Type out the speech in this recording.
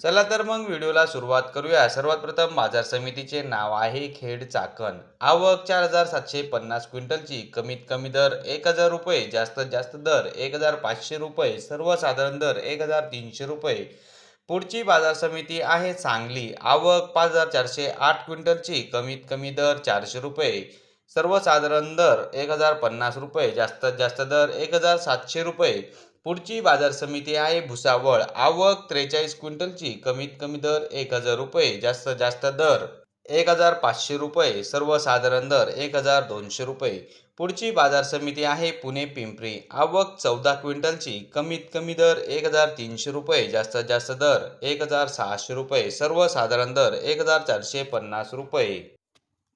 चला तर मग व्हिडिओला सुरुवात करूया. सर्वात प्रथम बाजार समितीचे नाव आहे खेड चाकण. आवक चार हजार सातशे पन्नास क्विंटलची. कमीत कमी दर एक हजार रुपये जास्तीत जास्त दर एक हजार पाचशे रुपये सर्वसाधारण दर एक हजार तीनशे रुपये. पुढची बाजार समिती आहे सांगली. आवक पाच हजार चारशे आठ क्विंटलची. कमीत कमी दर चारशे रुपये. सर्वसाधारण दर एक हजार पन्नास रुपये जास्तीत जास्त दर एक हजार सातशे रुपये. पुढची बाजार समिती आहे भुसावळ. आवक त्रेचाळीस क्विंटलची कमीत कमी दर एक हजार रुपये जास्तीत जास्त दर एक हजार पाचशे रुपये. सर्वसाधारण दर एक हजार दोनशे रुपये. पुढची बाजार समिती आहे पुणे पिंपरी. आवक चौदा क्विंटलची कमीत कमी दर एक हजार तीनशे रुपये जास्तीत जास्त दर एक हजार सहाशे रुपये. सर्वसाधारण दर एक हजार चारशे पन्नास रुपये.